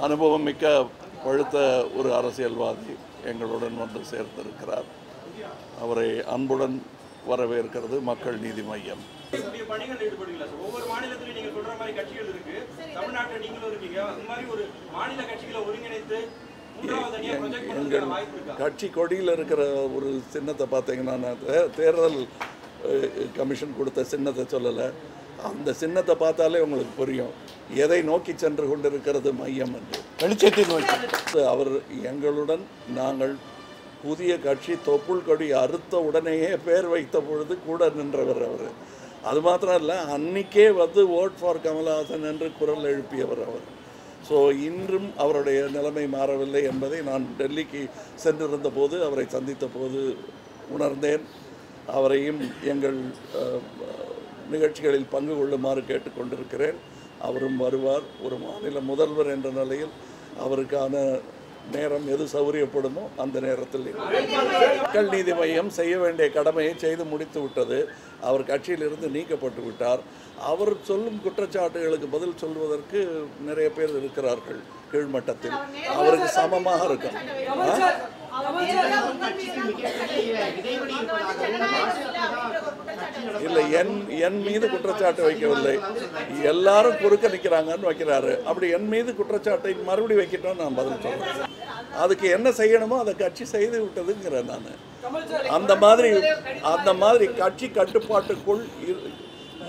அனுபவம் மிக்க பழுத்த ஒரு அரசியல்வாதி எங்களுடன் வந்து சேர்ந்திருக்கிறார். அவரை அன்புடன் வரவேற்கிறது மக்கள் நீதி மையம். எங்கள் கட்சி கொடியில் இருக்கிற ஒரு சின்னத்தை பார்த்தீங்கன்னா தேர்தல் கமிஷன் கொடுத்த சின்னத்தை சொல்லலை. அந்த சின்னத்தை பார்த்தாலே உங்களுக்கு புரியும். எதை நோக்கி சென்று கொண்டிருக்கிறது மையம் என்று. வெளிச்சத்தை நோக்கி. அவர் எங்களுடன் நாங்கள் புதிய கட்சி தொப்புள் கொடி அறுத்த உடனேயே பேர் வைத்த பொழுது கூட நின்றவர் அவர். அது மாத்திரம் இல்லை அன்னைக்கே வந்து ஓட் ஃபார் கமலஹாசன் என்று குரல் எழுப்பியவர் அவர். ஸோ இன்றும் அவருடைய நிலைமை மாறவில்லை என்பதை நான் டெல்லிக்கு சென்றிருந்த போது அவரை சந்தித்த போது உணர்ந்தேன். அவரையும் எங்கள் நிகழ்ச்சிகளில் பங்கு கொள்ளுமாறு கேட்டுக்கொண்டிருக்கிறேன். அவரும் வருவார் ஒரு மாநில முதல்வர் என்ற நிலையில் அவருக்கான நேரம் எது சௌகரியப்படுமோ அந்த நேரத்தில் மக்கள் நீதி மையம் செய்ய வேண்டிய கடமையை செய்து முடித்து விட்டது அவர் கட்சியிலிருந்து நீக்கப்பட்டு விட்டார் அவர் சொல்லும் குற்றச்சாட்டுகளுக்கு பதில் சொல்வதற்கு நிறைய பேர் இருக்கிறார்கள் கீழ்மட்டத்தில் அவருக்கு சமமாக இருக்கும் என் என் மீது குற்றச்சாட்டு வைக்கவில்லை. எல்லாரும் குறுக்க நிற்கிறாங்கன்னு வைக்கிறாரு. அப்படி என் மீது குற்றச்சாட்டை மறுபடி வைக்கட்டும் நான் பதில் சொல்கிறேன் அதுக்கு என்ன செய்யணுமோ அதை கட்சி செய்து விட்டதுங்கிறேன் நான். அந்த மாதிரி அந்த மாதிரி கட்சி கட்டுப்பாட்டுக்குள் இரு-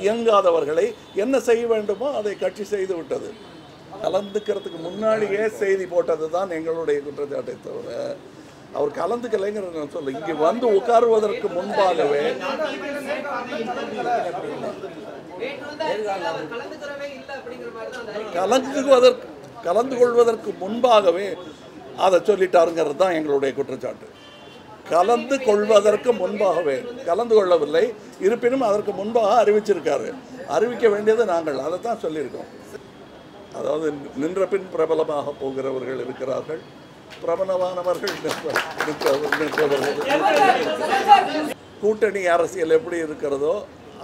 இயங்காதவர்களை என்ன செய்ய வேண்டுமோ அதை கட்சி செய்து விட்டது. கலந்துக்கிறதுக்கு முன்னாடியே செய்தி போட்டது தான் எங்களுடைய குற்றச்சாட்டை தவிர அவர் கலந்துக்கலைங்கிற நான் சொல்ல இங்கே வந்து உட்காருவதற்கு முன்பாகவே கலந்துவதற்கு கலந்து கொள்வதற்கு முன்பாகவே அதை சொல்லிட்டாருங்கிறது தான் எங்களுடைய குற்றச்சாட்டு. கலந்து கொள்வதற்கு முன்பாகவே கலந்து கொள்ளவில்லை இருப்பினும் அதற்கு முன்பாக அறிவிச்சிருக்காரு. அறிவிக்க வேண்டியது நாங்கள். அதை தான் சொல்லியிருக்கோம். அதாவது நின்ற பின் பிரபலமாக போகிறவர்கள் இருக்கிறார்கள். பிரபலமானவர்கள் நிற்பவர்கள் கூட்டணி அரசியல் எப்படி இருக்கிறதோ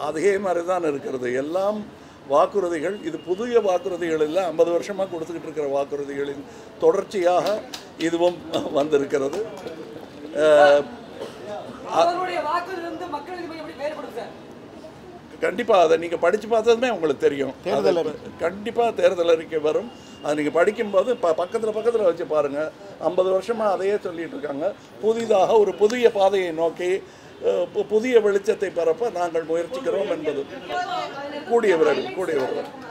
அதே மாதிரி தான் இருக்கிறது. எல்லாம் வாக்குறுதிகள் இது புதிய வாக்குறுதிகள் இல்லை ஐம்பது வருஷமாக கொடுத்துக்கிட்டு இருக்கிற வாக்குறுதிகளின் தொடர்ச்சியாக இதுவும் வந்திருக்கிறது. கண்டிப்பாக அதை நீங்கள் படித்து பார்த்ததுமே உங்களுக்கு தெரியும். தேர்தல் கண்டிப்பாக தேர்தல் அறிக்கை வரும். அது நீங்கள் படிக்கும்போது ப பக்கத்தில் பக்கத்தில் வச்சு பாருங்கள் ஐம்பது வருஷமாக அதையே சொல்லிட்டு இருக்காங்க. புதிதாக ஒரு புதிய பாதையை நோக்கி புதிய வெளிச்சத்தை பரப்ப நாங்கள் முயற்சிக்கிறோம் என்பது. கூடிய விரைவில் கூடிய விரைவில்